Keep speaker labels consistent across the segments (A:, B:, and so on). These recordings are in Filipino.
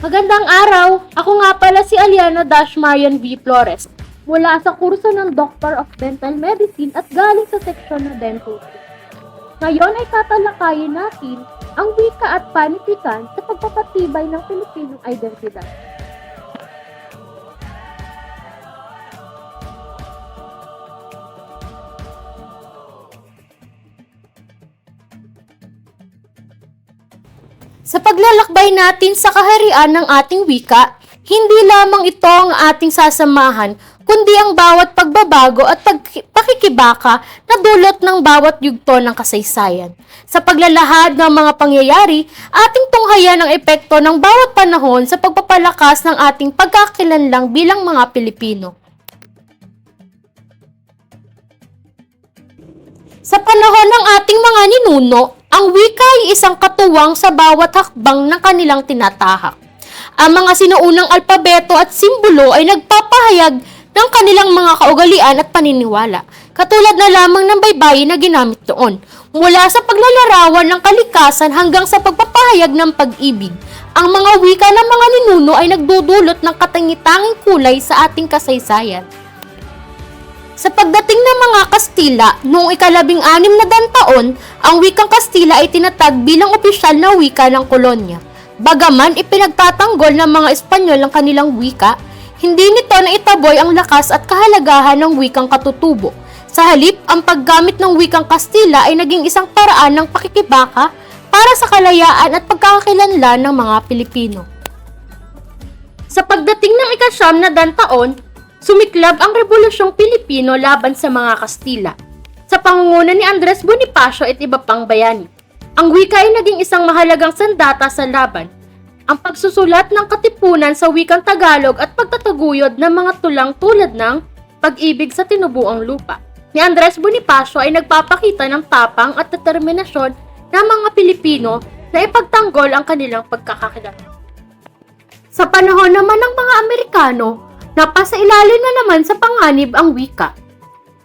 A: Magandang araw! Ako nga pala si Aliana Dash Marian V. Flores mula sa kurso ng Doctor of Dental Medicine at galing sa seksyon na Dentistry. Ngayon ay tatalakayin natin ang wika at panitikan sa pagpapatibay ng Pilipinong identidad. Sa paglalakbay natin sa kaharian ng ating wika, hindi lamang ito ang ating sasamahan, kundi ang bawat pagbabago at pag- pakikibaka na dulot ng bawat yugto ng kasaysayan. Sa paglalahad ng mga pangyayari, ating tunghayan ang epekto ng bawat panahon sa pagpapalakas ng ating pagkakakilanlang bilang mga Pilipino. Sa panahon ng ating mga ninuno, ang wika ay isang katuwang sa bawat hakbang ng kanilang tinatahak. Ang mga sinuunang alpabeto at simbolo ay nagpapahayag ng kanilang mga kaugalian at paniniwala, katulad na lamang ng baybayin na ginamit noon, mula sa paglalarawan ng kalikasan hanggang sa pagpapahayag ng pag-ibig. Ang mga wika ng mga ninuno ay nagdudulot ng katangi-tanging kulay sa ating kasaysayan. Sa pagdating ng mga Kastila, noong ikalabing anim na dan taon, ang wikang Kastila ay tinatag bilang opisyal na wika ng kolonya. Bagaman ipinagtatanggol ng mga Espanyol ang kanilang wika, hindi nito na itaboy ang lakas at kahalagahan ng wikang katutubo. Sa halip, ang paggamit ng wikang Kastila ay naging isang paraan ng pakikibaka para sa kalayaan at pagkakakilanlan ng mga Pilipino. Sa pagdating ng ikasyam na dan taon, sumiklab ang Rebolusyong Pilipino laban sa mga Kastila. Sa pangunguna ni Andres Bonifacio at iba pang bayani. Ang wika ay naging isang mahalagang sandata sa laban. Ang pagsusulat ng katipunan sa wikang Tagalog at pagtataguyod ng mga tulang tulad ng pag-ibig sa tinubuang lupa. Ni Andres Bonifacio ay nagpapakita ng tapang at determinasyon ng mga Pilipino na ipagtanggol ang kanilang pagkakakilanlan. Sa panahon naman ng mga Amerikano, napasa ilalim na naman sa panganib ang wika.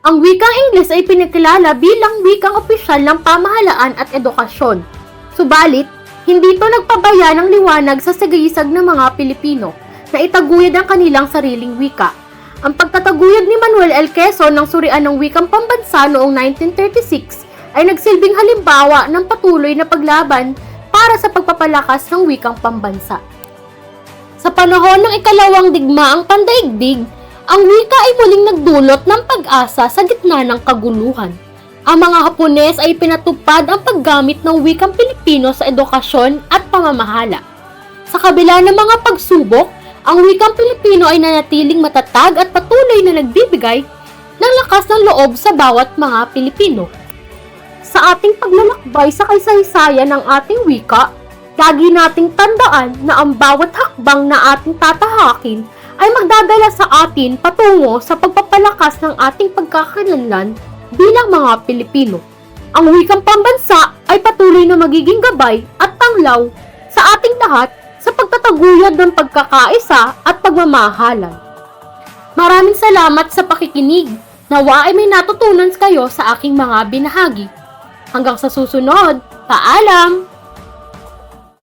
A: Ang wikang Ingles ay pinakilala bilang wikang opisyal ng pamahalaan at edukasyon. Subalit, hindi ito nagpabaya ng liwanag sa sagisag ng mga Pilipino na itaguyod ang kanilang sariling wika. Ang pagtataguyod ni Manuel L. Quezon ng surian ng wikang pambansa noong 1936 ay nagsilbing halimbawa ng patuloy na paglaban para sa pagpapalakas ng wikang pambansa. Panahon ng ikalawang digmaang pandaigdig, ang wika ay muling nagdulot ng pag-asa sa gitna ng kaguluhan. Ang mga Hapones ay pinatupad ang paggamit ng wikang Pilipino sa edukasyon at pamamahala. Sa kabila ng mga pagsubok, ang wikang Pilipino ay nanatiling matatag at patuloy na nagbibigay ng lakas ng loob sa bawat mga Pilipino. Sa ating paglalakbay sa kaysaysayan ng ating wika, lagi nating tandaan na ang bawat hakbang na ating tatahakin ay magdadala sa atin patungo sa pagpapalakas ng ating pagkakalanlan bilang mga Pilipino. Ang wikang pambansa ay patuloy na magiging gabay at tanglaw sa ating lahat sa pagtataguyod ng pagkakaisa at pagmamahalan. Maraming salamat sa pakikinig. Nawa ay may natutunan kayo sa aking mga binahagi. Hanggang sa susunod, paalam!